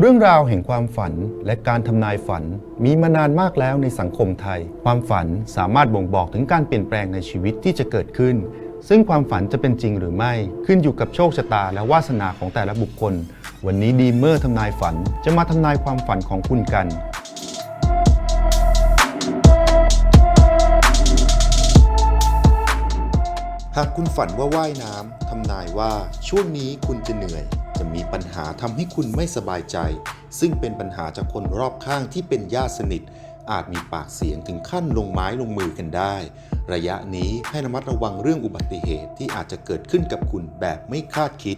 เรื่องราวแห่งความฝันและการทำนายฝันมีมานานมากแล้วในสังคมไทย ความฝันสามารถบ่งบอกถึงการเปลี่ยนแปลงในชีวิตที่จะเกิดขึ้น ซึ่งความฝันจะเป็นจริงหรือไม่ขึ้นอยู่กับโชคชะตาและวาสนาของแต่ละบุคคล วันนี้ดีเมอร์ทำนายฝันจะมาทำนายความฝันของคุณกัน หากคุณฝันว่าว่ายน้ำทำนายว่าช่วงนี้คุณจะเหนื่อย จะมีปัญหาทำให้คุณไม่สบายใจ ซึ่งเป็นปัญหาจากคนรอบข้างที่เป็นญาติสนิท อาจมีปากเสียงถึงขั้นลงไม้ลงมือกันได้ ระยะนี้ให้ระมัดระวังเรื่องอุบัติเหตุที่อาจจะเกิดขึ้นกับคุณแบบไม่คาดคิด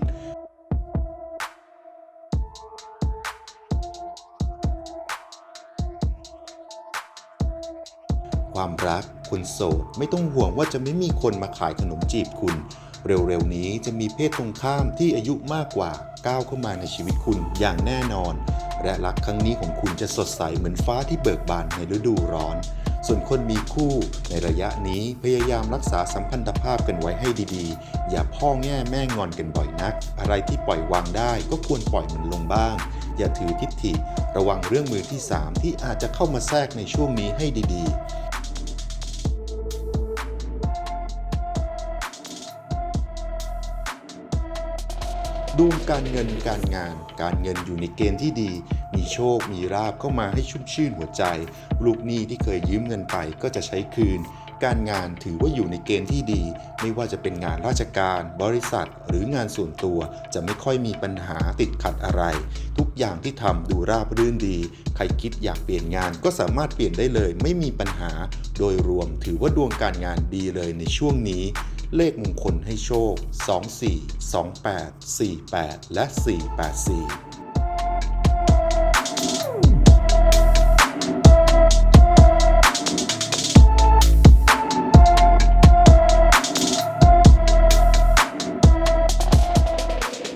ความรักคนโสดไม่ต้องห่วงว่าจะไม่มีคนมาขายขนมจีบคุณ เร็วๆนี้จะมีเพศตรงข้ามที่อายุมากกว่าก้าวเข้ามาในชีวิตคุณอย่างแน่นอน และรักครั้งนี้ของคุณจะสดใสเหมือนฟ้าที่เบิกบานในฤดูร้อน ส่วนคนมีคู่ในระยะนี้พยายามรักษาสัมพันธภาพกันไว้ให้ดีๆ อย่าพ่อแง่แม่งอนกันบ่อยนัก อะไรที่ปล่อยวางได้ก็ควรปล่อยมันลงบ้าง อย่าถือทิฏฐิ ระวังเรื่องมือที่สามที่อาจจะเข้ามาแทรกในช่วงนี้ให้ดีๆ ดวงการเงินการงาน การเงินอยู่ในเกณฑ์ที่ดี มีโชคมีราบเข้ามาให้ชุ่มชื่นหัวใจ ลูกหนี้ที่เคยยืมเงินไปก็จะใช้คืน การงานถือว่าอยู่ในเกณฑ์ที่ดี ไม่ว่าจะเป็นงานราชการ บริษัท หรืองานส่วนตัวจะไม่ค่อยมีปัญหาติดขัดอะไร ทุกอย่างที่ทำดูราบรื่นดี ใครคิดอยากเปลี่ยนงานก็สามารถเปลี่ยนได้เลย ไม่มีปัญหา โดยรวมถือว่าดวงการงานดีเลยในช่วงนี้ เลขมงคลให้โชค 24 28 48 และ 484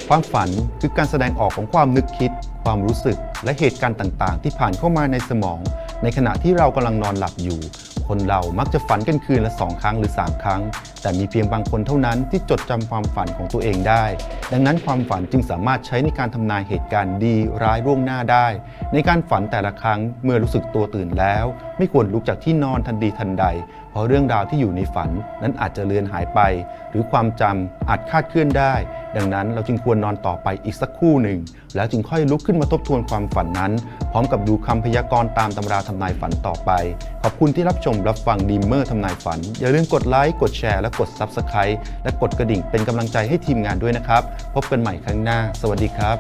ความฝันคือการแสดงออกของความนึกคิด ความรู้สึก และเหตุการณ์ต่าง ๆ ที่ผ่านเข้ามาในสมอง ในขณะที่เรากำลังนอนหลับอยู่ คนเรามักจะฝันกันคืนละสองครั้งหรือ 3 ครั้ง แต่มีเพียงบางคนเท่านั้นที่จดจำความฝันของตัวเองได้ ดังนั้นความฝันจึงสามารถใช้ในการทำนายเหตุการณ์ดีร้ายล่วงหน้าได้ ในการฝันแต่ละครั้งเมื่อรู้สึกตัวตื่นแล้ว ไม่ควรลุกจากที่นอนทันทีทันใด เพราะเรื่องราวที่อยู่ในฝันนั้นอาจจะเลือนหายไป หรือความจำอาจคาดเคลื่อนได้ ดังนั้นเราจึงควรนอนต่อไปอีกสักคู่หนึ่ง แล้วจึงค่อยลุกขึ้นมาทบทวนความฝันนั้น พร้อมกับดูคำพยากรณ์ตามตำราทำนายฝันต่อไป ขอบคุณที่รับชมรับฟังดีมเมอร์ทำนายฝัน อย่าลืมกดไลค์กดแชร์และกด Subscribe และกดกระดิ่งเป็นกำลังใจให้ทีมงานด้วยนะครับ พบกันใหม่ครั้งหน้า สวัสดีครับ